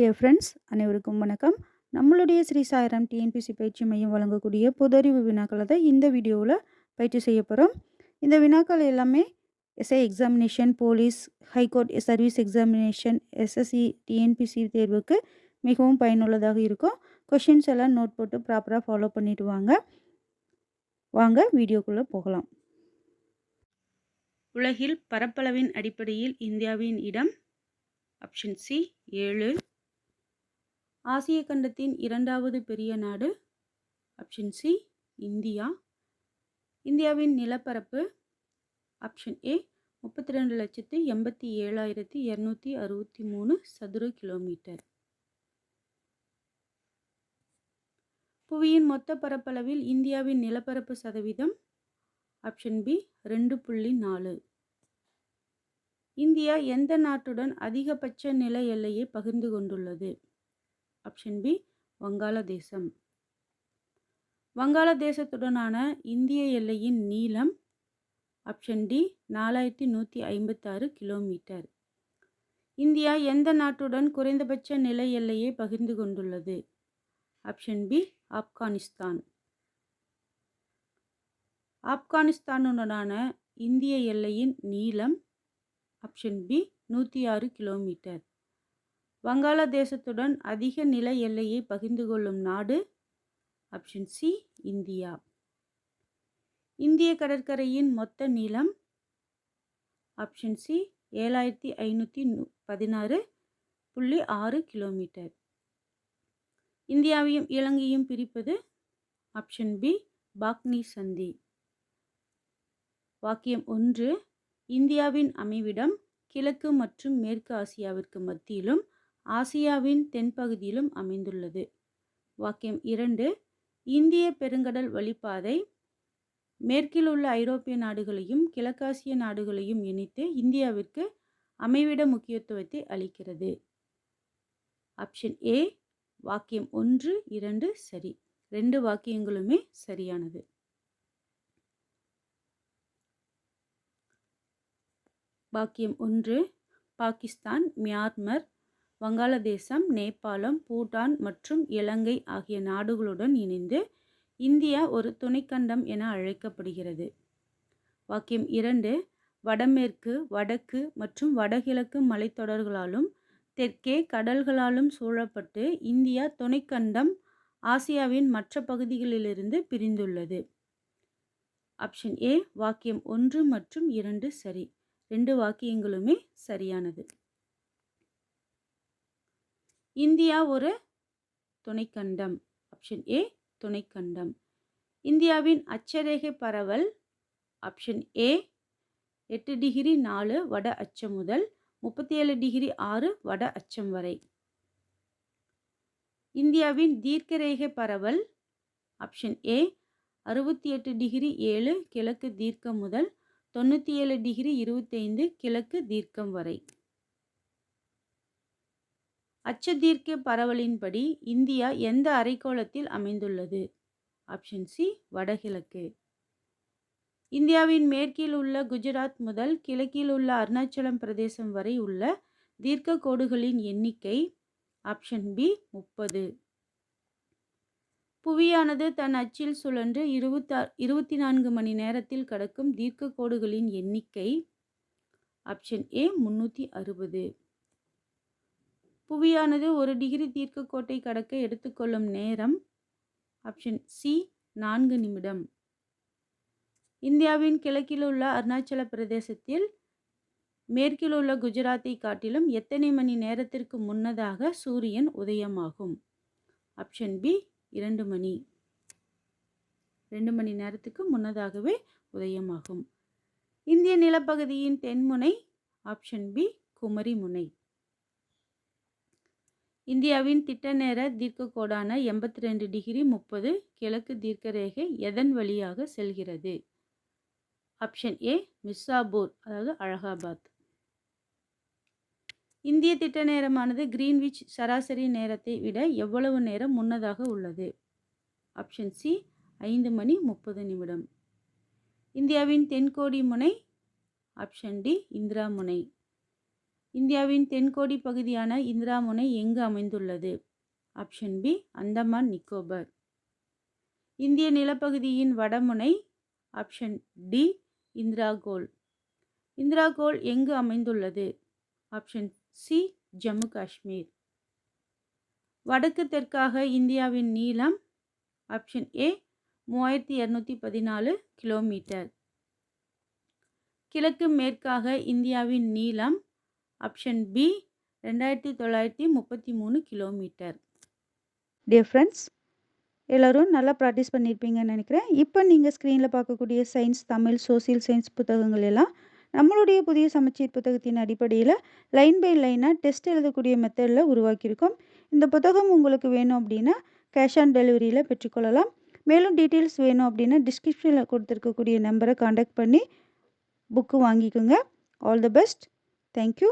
Dear friends அனைவருக்கும் வணக்கம். நம்மளுடைய ஸ்ரீ சாய்ராம் டிஎன்பிசி பயிற்சி மையம் வழங்கக்கூடிய பொதறிவு வினாக்களை தான் இந்த வீடியோவில் பயிற்சி செய்ய போகிறோம் இந்த வினாக்கள் எல்லாமே SI examination police high court service examination SSC TNPSC தேர்வுக்கு மிகவும் பயனுள்ளதாக இருக்கும். கொஷின்ஸ் எல்லாம் நோட் போட்டு ப்ராப்பராக ஃபாலோ பண்ணிட்டு வாங்க. வாங்க வீடியோக்குள்ளே போகலாம். உலகில் பரப்பளவின் அடிப்படையில் இந்தியாவின் இடம் ஆப்ஷன் சி ஏழு. ஆசிய கண்டத்தின் இரண்டாவது பெரிய நாடு ஆப்ஷன் சி இந்தியா. இந்தியாவின் நிலப்பரப்பு ஆப்ஷன் ஏ முப்பத்தி ரெண்டு லட்சத்து எண்பத்தி ஏழாயிரத்தி இரநூத்தி அறுபத்தி மூணு சதுர கிலோமீட்டர் புவியின் மொத்த பரப்பளவில் இந்தியாவின் நிலப்பரப்பு சதவீதம் ஆப்ஷன் பி ரெண்டு புள்ளி நாலு. இந்தியா எந்த நாட்டுடன் அதிகபட்ச நில எல்லையை பகிர்ந்து கொண்டுள்ளது? ஆப்ஷன் பி வங்காளதேசம். வங்காளதேசத்துடனான இந்திய எல்லையின் நீளம் ஆப்ஷன் டி நாலாயிரத்தி நூற்றி ஐம்பத்தாறு கிலோமீட்டர் இந்தியா எந்த நாட்டுடன் குறைந்தபட்ச நில எல்லையை பகிர்ந்து கொண்டுள்ளது? Option B Afghanistan. ஆப்கானிஸ்தானுடனான இந்திய எல்லையின் நீளம் ஆப்ஷன் பி நூற்றி ஆறு கிலோமீட்டர் வங்காளதேசத்துடன் அதிக நில எல்லையை பகிர்ந்து கொள்ளும் நாடு ஆப்ஷன் சி இந்தியா. இந்திய கடற்கரையின் மொத்த நீளம் ஆப்ஷன் சி ஏழாயிரத்தி ஐநூற்றி பதினாறு புள்ளி ஆறு கிலோமீட்டர் இந்தியாவையும் இலங்கையும் பிரிப்பது ஆப்ஷன் பி பாக்னி சந்தி. வாக்கியம் ஒன்று இந்தியாவின் அமைவிடம் கிழக்கு மற்றும் மேற்கு ஆசியாவிற்கு மத்தியிலும் ஆசியாவின் தென்பகுதியிலும் அமைந்துள்ளது. வாக்கியம் இரண்டு இந்திய பெருங்கடல் வழிப்பாதை மேற்கில் உள்ள ஐரோப்பிய நாடுகளையும் கிழக்காசிய நாடுகளையும் இணைத்து இந்தியாவிற்கு அமைவிட முக்கியத்துவத்தை அளிக்கிறது. ஆப்ஷன் ஏ வாக்கியம் ஒன்று இரண்டு சரி. ரெண்டு வாக்கியங்களுமே சரியானது. வாக்கியம் ஒன்று பாகிஸ்தான் மியான்மர் வங்காளதேசம் நேபாளம் பூட்டான் மற்றும் இலங்கை ஆகிய நாடுகளுடன் இணைந்து இந்தியா ஒரு துணைக்கண்டம் என அழைக்கப்படுகிறது. வாக்கியம் இரண்டு வடமேற்கு வடக்கு மற்றும் வடகிழக்கு மலைத்தொடர்களாலும் தெற்கே கடல்களாலும் சூழப்பட்டு இந்தியா துணைக்கண்டம் ஆசியாவின் மற்ற பகுதிகளிலிருந்து பிரிந்துள்ளது. ஆப்ஷன் ஏ வாக்கியம் ஒன்று மற்றும் இரண்டு சரி. ரெண்டு வாக்கியங்களுமே சரியானது. இந்தியா ஒரு துணைக்கண்டம். Option A துணைக்கண்டம். இந்தியாவின் அச்சரேகை பரவல். ஆப்ஷன் ஏ எட்டு டிகிரி நாலு வட அச்சம் முதல் முப்பத்தி ஏழு டிகிரி ஆறு வட அச்சம் வரை. இந்தியாவின் தீர்க்கரேகை பரவல். ஆப்ஷன் ஏ அறுபத்தி எட்டு டிகிரி ஏழு கிழக்கு தீர்க்கம் முதல் தொண்ணூற்றி ஏழு டிகிரி இருபத்தைந்து கிழக்கு தீர்க்கம் வரை. அச்சதீர்க்க பரவலின்படி இந்தியா எந்த அரைக்கோளத்தில் அமைந்துள்ளது? ஆப்ஷன் சி வடகிழக்கு. இந்தியாவின் மேற்கில் உள்ள குஜராத் முதல் கிழக்கில் உள்ள அருணாச்சலம் பிரதேசம் வரை உள்ள தீர்க்க கோடுகளின் எண்ணிக்கை ஆப்ஷன் பி முப்பது. புவியானது தன் அச்சில் சுழன்று இருபத்தா இருபத்தி நான்கு மணி நேரத்தில் கடக்கும் தீர்க்க கோடுகளின் எண்ணிக்கை ஆப்ஷன் ஏ முன்னூற்றி அறுபது. புவியானது ஒரு டிகிரி தீர்க்க கோட்டை கடக்க எடுத்துக்கொள்ளும் நேரம். ஆப்ஷன் சி நான்கு நிமிடம். இந்தியாவின் கிழக்கில் உள்ள அருணாச்சல பிரதேசத்தில் மேற்கில் உள்ள குஜராத்தை காட்டிலும் எத்தனை மணி நேரத்திற்கு முன்னதாக சூரியன் உதயமாகும்? ஆப்ஷன் பி இரண்டு மணி. ரெண்டு மணி நேரத்துக்கு முன்னதாகவே உதயமாகும். இந்திய நிலப்பகுதியின் தென்முனை ஆப்ஷன் பி குமரி முனை இந்தியாவின் திட்ட நேர தீர்க்கக்கோடான எண்பத்தி ரெண்டு டிகிரி முப்பது கிழக்கு தீர்க்கரேகை எதன் வழியாக செல்கிறது? ஆப்ஷன் ஏ மிர்சாபூர் அதாவது அலகாபாத். இந்திய திட்ட நேரமானது கிரீன்விச் சராசரி நேரத்தை விட எவ்வளவு நேரம் முன்னதாக உள்ளது? ஆப்ஷன் சி ஐந்து மணி முப்பது நிமிடம். இந்தியாவின் தென்கோடி முனை. ஆப்ஷன் டி இந்திரா முனை. இந்தியாவின் தென்கோடி பகுதியான இந்திராமுனை எங்கு அமைந்துள்ளது? Option B Andaman Nicobar. இந்திய நிலப்பகுதியின் வடமுனை ஆப்ஷன் டி இந்திராகோல் இந்திராகோல் எங்கு அமைந்துள்ளது? Option C Jammu Kashmir. வடக்கு தெற்காக இந்தியாவின் நீளம் ஆப்ஷன் ஏ மூவாயிரத்தி இரநூத்தி பதினாலு கிலோமீட்டர். கிழக்கு மேற்காக இந்தியாவின் நீளம் ஆப்ஷன் பி ரெண்டாயிரத்தி தொள்ளாயிரத்தி முப்பத்தி மூணு கிலோமீட்டர் டியர் ஃப்ரெண்ட்ஸ் எல்லோரும் நல்லா ப்ராக்டிஸ் பண்ணியிருப்பீங்கன்னு நினைக்கிறேன். இப்போ நீங்கள் ஸ்க்ரீனில் பார்க்கக்கூடிய சயின்ஸ் தமிழ் சோசியல் சயின்ஸ் புத்தகங்கள் எல்லாம் நம்மளுடைய புதிய சமச்சீர் புத்தகத்தின் அடிப்படையில் லைன் பை லைனாக டெஸ்ட் எழுதக்கூடிய மெத்தடில் உருவாக்கியிருக்கோம். இந்த புத்தகம் உங்களுக்கு வேணும் அப்படின்னா கேஷ் ஆன் டெலிவரியில் பெற்றுக்கொள்ளலாம் மேலும் டீட்டெயில்ஸ் வேணும் அப்படின்னா டிஸ்கிரிப்ஷனில் கொடுத்துருக்கக்கூடிய நம்பரை காண்டாக்ட் பண்ணி புக்கு வாங்கிக்கோங்க. All the best thank you